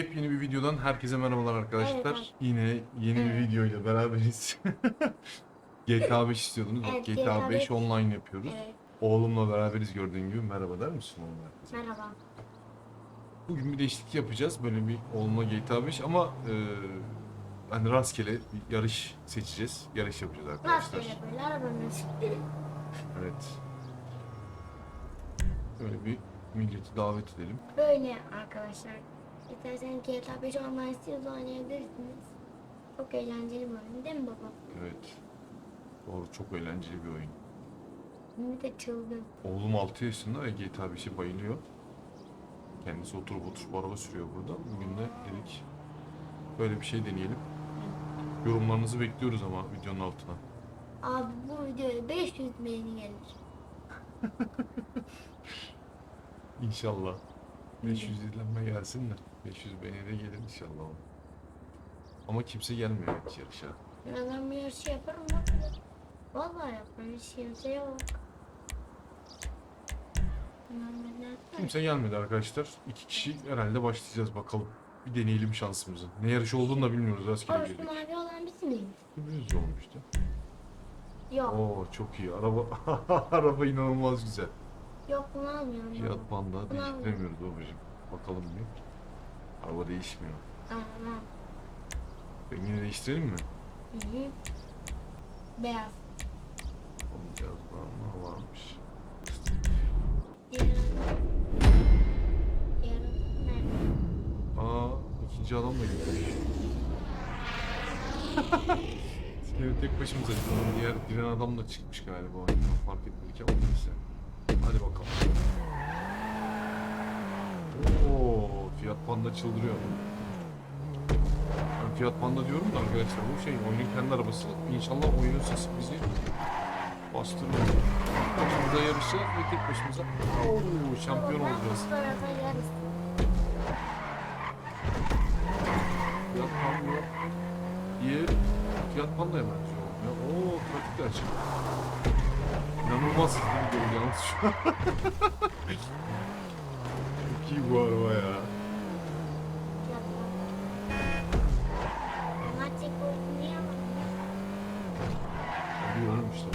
Yepyeni bir videodan herkese merhabalar arkadaşlar. Evet. Yine yeni bir videoyla beraberiz. GTA 5 istiyordunuz. Evet, GTA, GTA 5 5 online yapıyoruz. Evet, Oğlumla beraberiz gördüğün gibi. Merhaba der misin oğlum herkese? merhaba. Bugün bir değişiklik yapacağız. Böyle bir oğlumla GTA 5 ama e, hani rastgele bir yarış seçeceğiz. Yarış yapacağız arkadaşlar. Rastgele böyle arabanın Evet. Böyle bir milleti davet edelim. Böyle arkadaşlar. İsterseniz GTA 5 online istiyorsanız oynayabilirsiniz. Çok eğlenceli bir oyun değil mi baba? Evet. Doğru çok eğlenceli bir oyun. Bir de çılgın. Oğlum 6 yaşında ve GTA 5'e bayılıyor. Kendisi oturup oturup araba sürüyor burada. Bugün de dedik böyle bir şey deneyelim. Yorumlarınızı bekliyoruz ama videonun altına. Abi bu videoya 500 beğeni gelir. İnşallah. 500 izlenme gelsin de 500 beğeni de gelir inşallah. Ama kimse gelmiyor hiç yarışa. Ben bir yarışı yaparım bak. Vallahi yaparım hiç kimse yok. Kimse gelmedi arkadaşlar. İki kişi herhalde başlayacağız bakalım. Bir deneyelim şansımızı. Ne yarışı olduğunu da bilmiyoruz Abi şu girdik. mavi olan biz miyiz? Biz olmuştu. Yok. Oo çok iyi. Araba araba inanılmaz güzel. Yok bunu almıyorum. Fiyat Bunu değiştiremiyoruz babacığım. Bakalım bir. Araba değişmiyor. Tamam. Rengini değiştirelim mi? Hı hı. Beyaz. Varmış. Diğer Diğer nerede? Aa ikinci adam da gitmiş. Seni tek başımıza gidiyorum. Diğer giren adam da çıkmış galiba. Yani fark etmedik ama neyse. Hadi bakalım. Oo, Fiyat Panda çıldırıyor. Ben Fiyat Panda diyorum da arkadaşlar bu şey oyunun kendi arabası. İnşallah oyunun sesi bizi bastırmıyor. Başımıza yarışacağız ve tek başımıza Oo, şampiyon olacağız. Fiyat Panda diye Fiyat Panda'ya benziyor. Ya, oo trafik de açık. İnanılmaz hızlı gidiyor yalnız şu an. Çok iyi bu araba ya. İşte.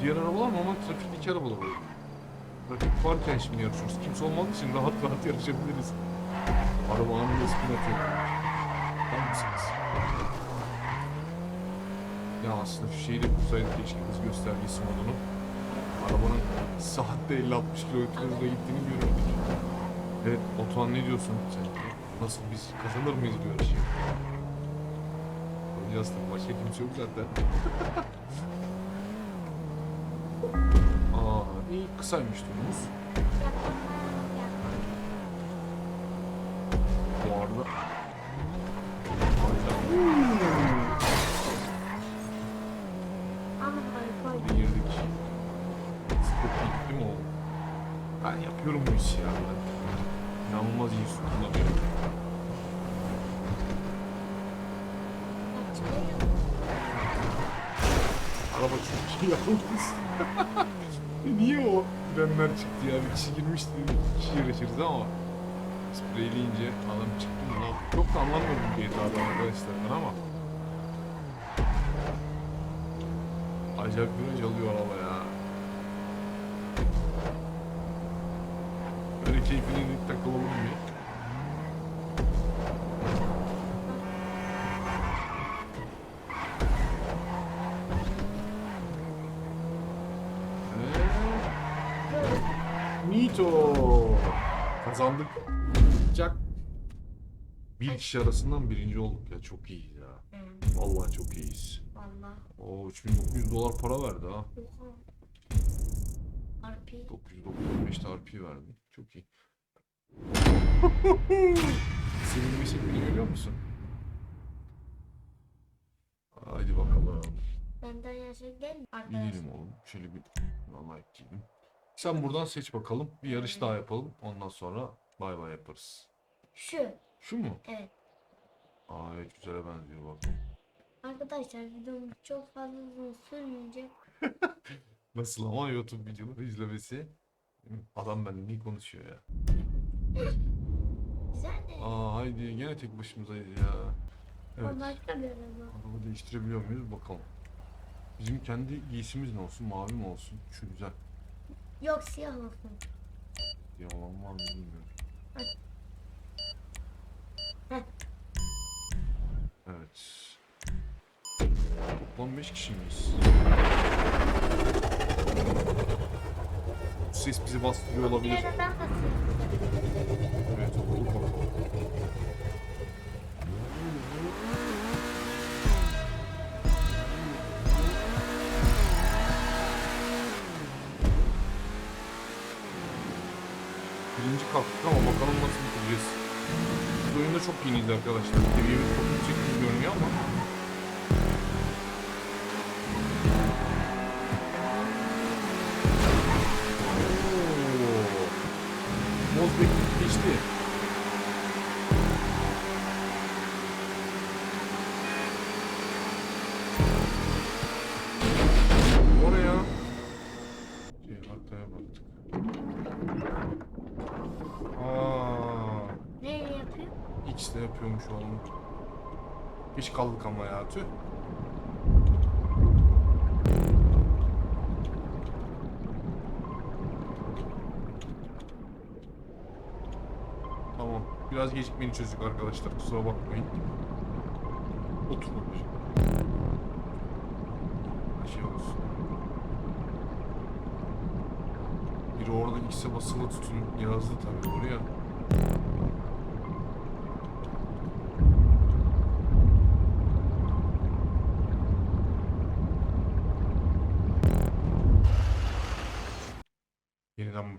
Diğer arabalar normal trafikteki arabalar oluyor. Trafik varken şimdi yarışıyoruz. Kimse olmadığı için rahat rahat yarışabiliriz. Araba anında spin atıyor. Tamam mısınız? Ya aslında şu şeyi de kursaydık keşke hız göstergesi modunu. Arabanın saatte 50-60 km hızla gittiğini görürdük. Evet Batuhan ne diyorsun sen? Nasıl biz kazanır mıyız bu yarışı? Tabii başka kimse yok zaten. Aa iyi kısaymış turumuz. Bu arada bir girdik. İyi değil mi oğlum? Ben yapıyorum bu işi ya. İnanılmaz iyi su kullanıyorum. Araba çok yalnız. Niye o frenler çıktı ya? Bir kişi girmişti, bir kişi yarışırız ama spreyleyince adam çıktı mı lan? Çok da anlamıyorum GTA'dan arkadaşlar ben ama Acayip viraj alıyor araba ya. Böyle keyfine inip takılalım bir. Ve... Mito! Kazandık. Cak. Bir kişi arasından birinci olduk ya. Çok iyi ya. Vallahi çok iyiyiz. Valla. Oo 3900 dolar para verdi ha. Oha. RP. 995 de RP verdi. Çok iyi. Senin şeklini görüyor musun? Haydi bakalım. Benden yaşa gel. Gidelim oğlum. Şöyle bir vallahi gidelim. Sen buradan seç bakalım. Bir yarış daha yapalım. Ondan sonra bay bay yaparız. Şu. Şu mu? Evet. Aa evet güzele benziyor bak. Arkadaşlar videomuz çok fazla uzun sürmeyecek. Nasıl ama YouTube videoları izlemesi. Adam benimle iyi konuşuyor ya. Güzel de. Aa haydi gene tek başımızdayız ya. Evet. Başka bir araba. Araba değiştirebiliyor muyuz bakalım. Bizim kendi giysimiz ne olsun? Mavi mi olsun? Şu güzel. Yok siyah olsun. Ya olan var mı bilmiyorum. Heh. Evet. Toplam 5 kişi miyiz? Bu ses bizi bastırıyor olabilir. Diğer adam da siyah. Evet Birinci kalktık ama bakalım nasıl bitireceğiz. Biz oyunda çok yeniyiz arkadaşlar. Seviyemiz çok yüksek gibi görünüyor ama. Mozbek geçti. De yapıyormuş oğlum. Geç kaldık ama ya tüh. Tamam. Biraz gecikmeni çözdük arkadaşlar. Kusura bakmayın. Otur babacığım. Bir şey olsun. Biri orada X'e basılı tutun yazdı tabii oraya.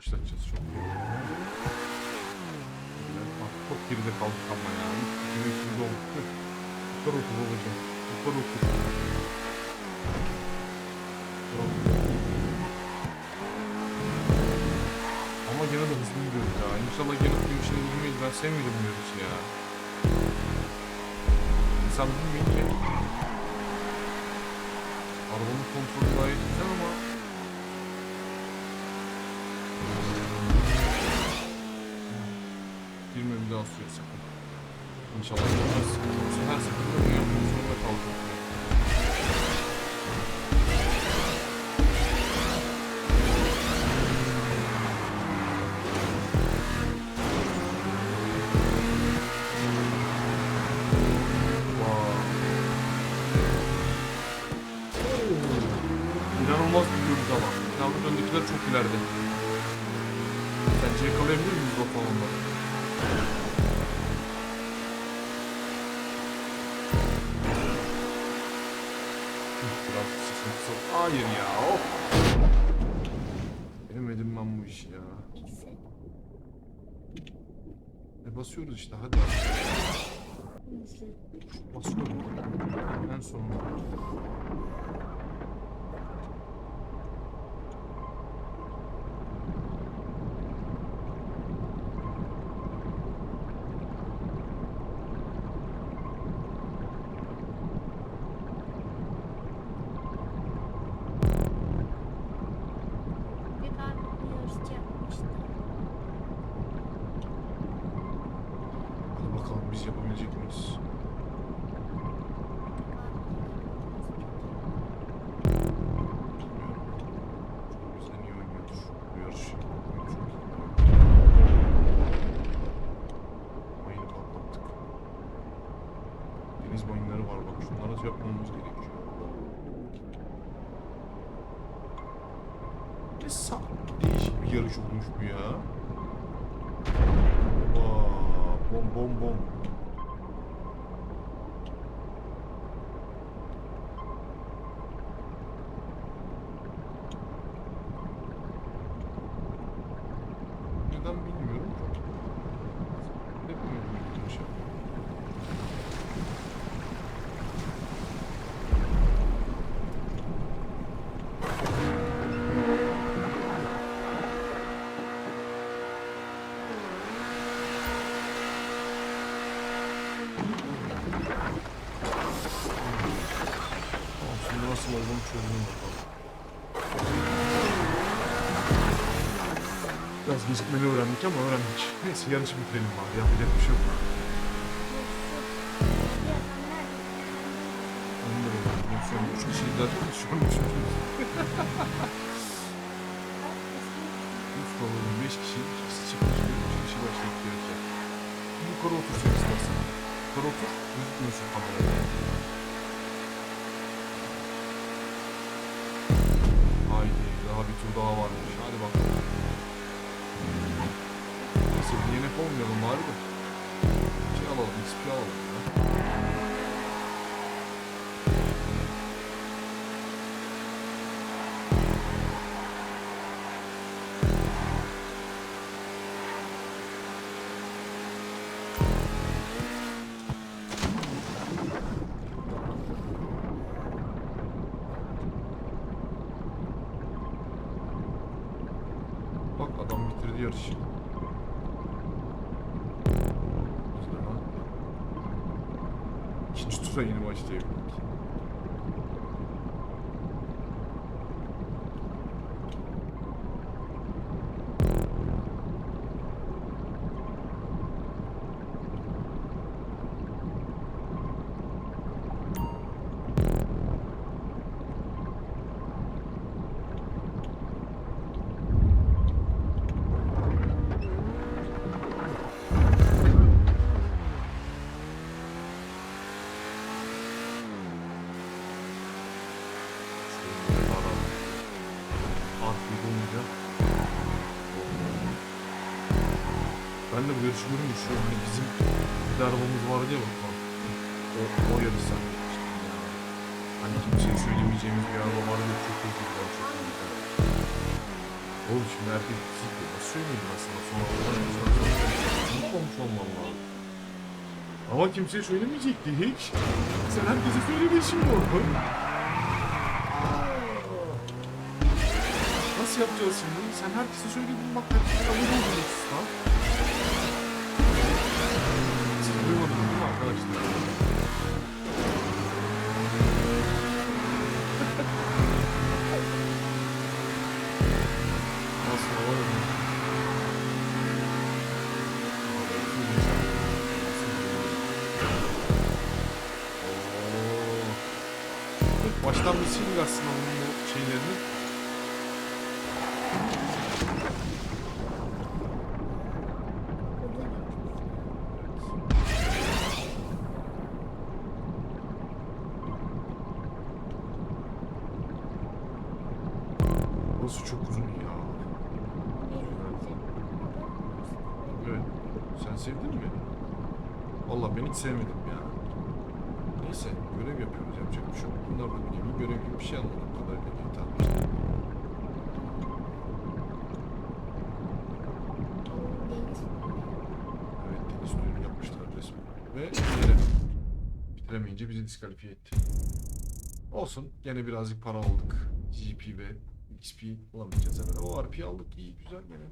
Yeniden başlatacağız çok bak, çok geride kaldık ama ya. Şimdi olduk. Heh. Yukarı otur babacığım. Yukarı otur. Ama gene de hızlı gidiyoruz ya. İnşallah gene şey bilmeyiz. Ben sevmedim bu yarışı ya. İnsan bilmeyince arabanın kontrolü gayet güzel ama bir daha suya sakın. İnşallah girmez. Yoksa her seferinde bunu yapmak zorunda kalacak. İnanılmaz gidiyoruz ama. Yalnız öndekiler çok ileride. Bence yakalayabilir miyiz bakalım onları? Hayır ya. Of. Yemedim ben bu işi ya. E basıyoruz işte hadi. Basıyorum. En sonunda. Bom bom bom. Biraz gecikmeli öğrendik ama öğrendik. Neyse yarışı bitirelim bari. Yapacak bir şey yok. Onu da öğrendim. Şu an üç kişiyiz zaten. Şu an. Üç olalım. Beş kişi. İkisi çıkmış. Üç kişi başlayıp gerekecek. Yukarı oturacak istersen. Yukarı otur. Gözükmüyorsun kamerada. Haydi daha bir tur daha varmış. Hadi bakalım. Neyse DNF olmayalım bari de. Şey alalım, XP alalım ya. Yeni başlayabildik. Şu bizim bir de arabamız vardı ya bak bak. O, o yarış zannetmiştim ya. Hani kimseye söylemeyeceğimiz bir araba vardı ya çok güzel çok güzel. Oğlum şimdi herkes bizi nasıl söyleyeyim sana sonra oradan unutmamış olmam lazım. Ama kimseye söylemeyecekti hiç. Sen herkese söyledin şimdi onu. Nasıl yapacağız şimdi? Sen herkese söyledin bak herkese ediyorsun lan. Baştan bir sil aslında bu şeylerini. Burası çok uzun ya. Evet. Sen sevdin mi? Vallahi ben hiç sevmedim ya. Neyse görev yapıyoruz yapacak bir şey yok. Bunlar da bir görev gibi bir şey anladım kadarıyla. Bir tane işte. Evet deniz düğünü yapmışlar resmen. Ve yere bitiremeyince bizi diskalifiye etti. Olsun gene birazcık para aldık. GP ve XP bulamayacağız herhalde. O RP aldık iyi güzel gene.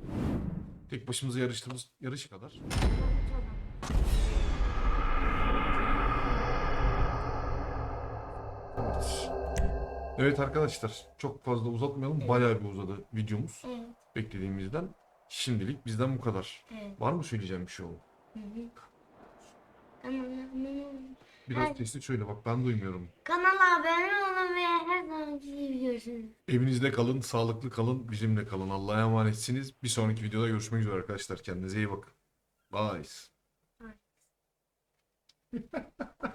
Tek başımıza yarıştığımız yarış kadar. Evet arkadaşlar çok fazla uzatmayalım. Bayağı bir uzadı videomuz Evet, beklediğimizden. Şimdilik bizden bu kadar. evet. Var mı söyleyeceğim bir şey oğlum? Biraz Evet. sesli söyle bak ben duymuyorum. kanala abone olun ve her zamanki gibi görüşürüz. Evinizde kalın, sağlıklı kalın, bizimle kalın. Allah'a emanetsiniz. Bir sonraki videoda görüşmek üzere arkadaşlar. Kendinize iyi bakın. Bye. Bye.